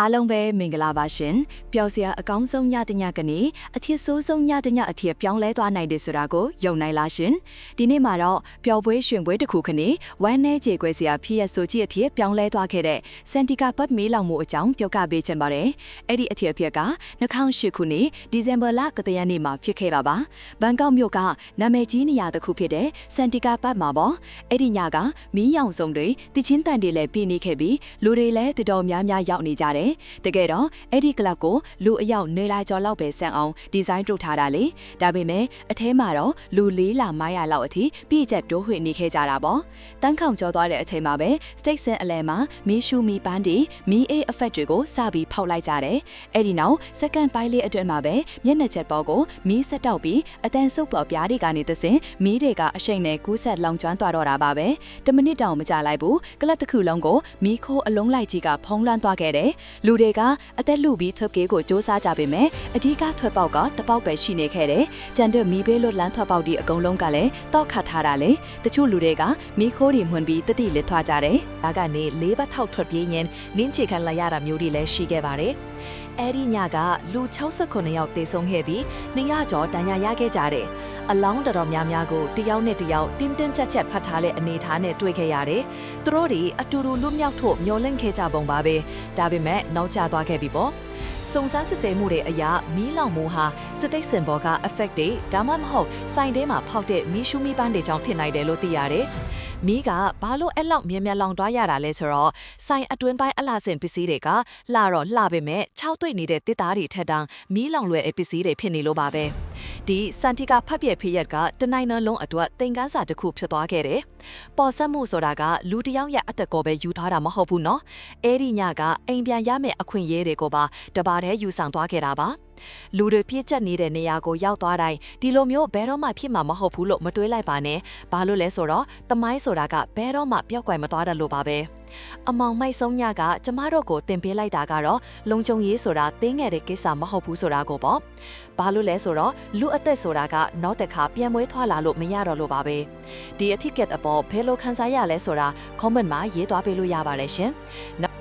အားလုံးပဲမင်္ဂလာပါရှင်ပျော်စရာအကောင်းဆုံးညတညကနေအထစ်ဆိုးဆုံးညတညအထစ်ပြောင်းလဲသွားနိုင်တယ်ဆိုတာကိုယုံနိုင်လားရှင်ဒီနေ့မှာတော့ပျော်ပွဲရွှင်ပွဲတစ်ခုခနေဝမ်းနဲကြေကွဲစရာဖြစ်ရဆိုကြည့်အထစ်ပြောင်းလဲသွားခဲ့တဲ့စန်တီကာပတ်မေးလောင်မှုအကြောင်းပြောပြပေးချင်ပါတယ်အဲ့ဒီအထစ်အဖြစ်က2008ခုနှစ်ဒီဇင်ဘာလကတရနေ့မှာဖြစ်ခဲ့တာပါဘန်ကောက်မြို့ကနာမည်ကြီးနေရာတစ်ခုဖြစ်တဲ့စန်တီကာပတ်မှာပေါ့အဲ့ဒီညကမီးရောင်စုံတွေတချင်းတန်တွေလည်းပြင်းနေခဲ့ပြီးလူတွေလည်းတော်တော်များများရောက်နေကြတယ်တကယ်တော့အဲ့ဒီကလပ်ကိုလူအယောက်နေလာကျော်လောက်ပဲဆန်အောင်ဒီဇိုင်းထုတ်ထားတာလေဒါပေမဲ့အထဲမှာတော့လူလေးလာမိုင်းရလောက်အထိပြည့်ချက်တိုးဝှေ့နေခဲ့ကြတာပေါ့တန်းခေါင်ကျော်သွားတဲ့အချိန်မှာပဲ state ဆန်အလဲမှာမီးရှူမီပန်းတွေမီးအေး effect တွေကိုစပြီးဖောက်လိုက်ကြတယ်အဲ့ဒီနောက် second ပိုင်းလေးအတွင်းမှာပဲမျက်နှာချက်ပေါ်ကိုမီးဆက်တောက်ပြီးအတန်ဆုပ်ပေါ်ပြားတွေကနေသစဉ်မီးတွေကအရှိန်နဲ့ကူးဆက်လောင်ကျွမ်းသွားတော့တာပါပဲတမိနစ်တောင်မကြာလိုက်ဘူးကလပ်တစ်ခုလုံးကိုမီးခိုးအလုံးလိုက်ကြီးကဖုံးလွှမ်းသွားခဲ့တယ်လူတွေကအသက်လူပြီးထုတ်ကေးကိုစ조사ကြပေမဲ့အဓိကထွက်ပေါက်ကတပေါက်ပဲရှိနေခဲ့တယ်။ကြံတဲ့မီးဘေးလွတ်လန်းထွက်ပေါက်ဒီအကုန်လုံးကလည်းတောက်ခတ်ထားတာလေ။တချို့လူတွေကမီးခိုးတွေမှွန်ပြီးတတိလစ်သွားကြတယ်။ဒါကနေလေးဘတ်ထောက်ထွက်ပြေးရင်နင်းချေခံလိုက်ရတာမျိုးတွေလည်းရှိခဲ့ပါတယ်။အဲဒီညကလူ69ယောက်သေဆုံးခဲ့ပြီး200ကျော်ဒဏ်ရာရခဲ့ကြတယ်။အလောင်းတော်တော်များများကိုတယောက်နဲ့တယောက်တင်းတင်းကြပ်ကြပ်ဖတ်ထားတဲ့အနေအထားနဲ့တွေ့ခဲ့ရတယ်။သူတို့တွေအတူတူလွတ်မြောက်ဖို့မျှော်လင့်ခဲ့ကြပုံပါပဲ။ဒါပေမဲ့နောက်ကျသွားခဲ့ပြီပေါ့။စုံစမ်းစစ်ဆေးမှုတွေအရမီးလောင်မှုဟာစတိတ်စင်ဘောက effect တွေဒါမှမဟုတ်စိုင်ထဲမှာဖောက်တဲ့မီးရှူမီပန်းတွေကြောင့်ထင်နိုင်တယ်လို့သိရတယ်။မီးကဘာလို့အဲ့လောက်မြဲမြဲလောင်သွားရတာလဲဆိုတော့စိုင်အတွင်းပိုင်းအလှဆင်ပစ္စည်းတွေကလှတော့လှပေမဲ့ခြောက်သွေ့နေတဲ့တစ်သားတွေထက်တောင်မီးလောင်လွယ်အပစ္စည်းတွေဖြစ်နေလို့ပါပဲ။ ဒီစန်တီကာဖတ်ပြက်ဖရက်ကတနိုင်နလုံးအတွက်သင်္ကန်းစာတစ်ခုဖြစ်သွားခဲ့တယ်။ပေါ်ဆက်မှုဆိုတာကလူတစ်ယောက်ရဲ့အတက်ကောပဲယူထားတာမဟုတ်ဘူးနော်။အဲ့ဒီညကအိမ်ပြန်ရမယ့်အခွင့်အရေးတွေကိုပါတပါတည်းယူဆောင်သွားခဲ့တာပါ။လူတွေပြည့်ကျက်နေတဲ့နေရာကိုရောက်သွားတိုင်းဒီလိုမျိုးဘဲတော့မှဖြစ်မှာမဟုတ်ဘူးလို့မတွေးလိုက်ပါနဲ့။ဘာလို့လဲဆိုတော့တမိုင်းဆိုတာကဘဲတော့မှပျောက်ကွယ်မသွားတယ်လို့ပါပဲ။အမောင်မိုက်ဆုံးညကကျမတို့ကိုတင်ပေးလိုက်တာကတော့လုံခြုံရေးဆိုတာတင်းငယ်တဲ့ကိစ္စမဟုတ်ဘူးဆိုတာကိုပေါ့။ဘာလို့လဲဆိုတော့လူအသက်ဆိုတာကနောက်တစ်ခါပြန်မွေးထွားလာလို့မရတော့လို့ပါပဲ။ဒီအထစ်ကက်အပေါ်ဘယ်လိုခံစားရလဲဆိုတာ comment မှာရေးသွားပေးလို့ရပါတယ်ရှင်။